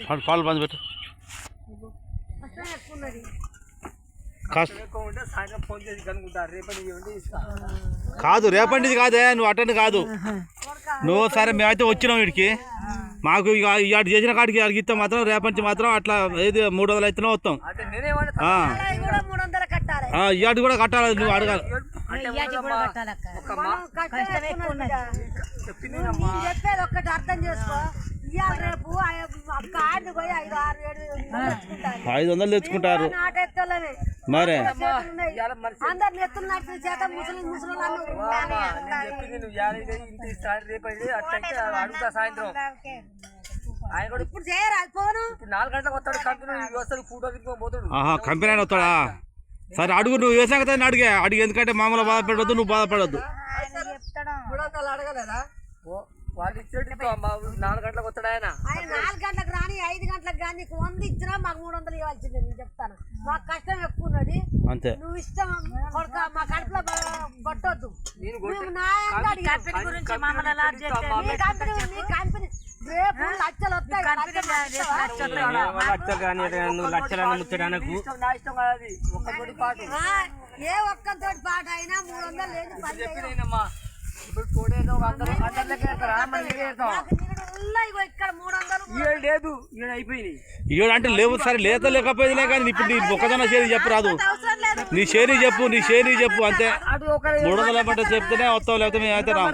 పాలు- పాలు బంద్ పెట్టు. కాదు రేపటిది కాదే నువ్వు అటెండ్ కాదు. నువ్వు సరే మేమైతే వచ్చినాం వీడికి మాకు ఇక ఇవాడు చేసిన కాడికి అడిగితే మాత్రం రేపటి మాత్రం అట్లా ఏది మూడు వందలు అయితేనే వస్తాం. ఆ. కూడా కట్టాలి? ఆ, ఇవాడు కూడా కట్టాలి నువ్వు అడగాలి. చెప్పేది ఒక్కటి అర్థం చేసుకో. ఇవాళ రేపు పోయి ఐదు ఆరు ఏడు తెచ్చుకుంటారు. ఐదు వందలు తెచ్చుకుంటారు. మరే? అందరు నెత్తులు నడిచిన చేత ముసలి ముసలి సాయంత్రం. ఆయన కూడా ఇప్పుడు చేయరా? ఫోను ఇప్పుడు నాలుగు గంటలకు వస్తాడు కంపెనీ వస్తాడు ఫోటో పోతాడు. కంపెనీ ఆయన వస్తాడా? సరే అడుగు నువ్వు వేసాక అడిగే. అడిగి ఎందుకంటే మామూలు బాధపడవద్దు నువ్వు బాధపడద్దు. అడగలేదా? వాళ్ళు నాలుగు గంటలకు వస్తాడు ఆయన ఆయన నాలుగు గంటలకు రాని ఐదు గంటలకు కానీ నీకు వంద ఇచ్చినా మాకు మూడు వందలు ఇవ్వాల్సిందే నేను చెప్తాను. మాకు కష్టం ఎక్కువ ఉన్నది. అంతే. నువ్వు ఇష్టం కొడుక మా కడుపులో కొట్టొద్దు. నువ్వు న్యాయంగా అడిగావు. కంపెనీ గురించి మమ్మల్ని ఎలా నీ కంపెనీ నీ కంపెనీ రేపు లక్షలు వస్తాయి. లక్షలు మాకు ఇస్తావా? నువ్వు లక్షలను ముచ్చడానకు నా ఇష్టం కాదు అది ఒక్క తోటి పాటు ఆ, ఏ ఒక్కతో పాట అయినా మూడు వందలు లేదు పని నాకు నిరుడుల్లా ఇగో ఇక్కడ మూడు లేదు ఈడ అయిపోయినాయి. ఇవాడు అంటే లేవు సరే లేత లేకపోయేదిలే కానీ ఇప్పుడు నీ మొక్కజొన్న షేరీ చెప్పు రాదు నీ షేరీ చెప్పు నీ షేరీ చెప్పు అంతే. మూడు వందల ఏమంటే చెప్తేనే వస్తావు లేకపోతే మేము అయితే రాము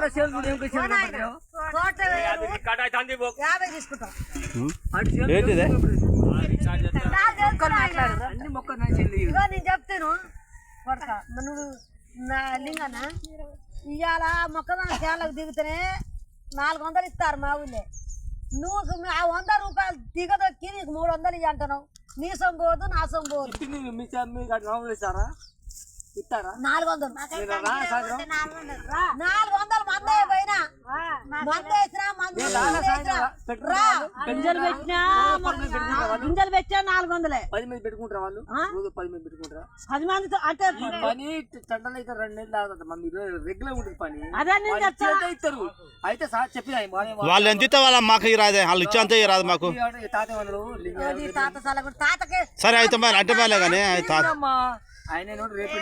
ఏంటిదే? చెప్తాను. ఇవాళ మొక్కదన చేలకు దిగుతూనే నాలుగు వందలు ఇస్తారు మా ఊళ్ళే. నువ్వు ఆ వంద రూపాయలు దిగదొక్కి నీకు మూడు వందలు ఇయ్యి అంటున్నావు. నీ సొంగోదు నా మామూలు ఇస్తారా? నాలుగు వందలు. నాలుగు వందలు మంద పోయినా మంద మంద గింజలు పెట్టినా గింజలు నాలుగు వందలే. పది మంది పెట్టుకుంటారా వాళ్ళు? రోజు పది మంది పెట్టుకుంటారా? పది మందితో అంటే పని చండలు అయితే రెండు నెలలు ఆగుతుంది మమ్మీ రెగ్యులర్ ఉంటుంది పని. అదే నేను ఇస్తారు. అయితే సార్ చెప్పిన వాళ్ళు ఎంత వాళ్ళ మాకు రాదే. వాళ్ళు ఇచ్చే అంతే రాదు మాకు. సరే అయితే మరి అంటే మేలే కానీ తాత. అమ్మా ఆయన రేపు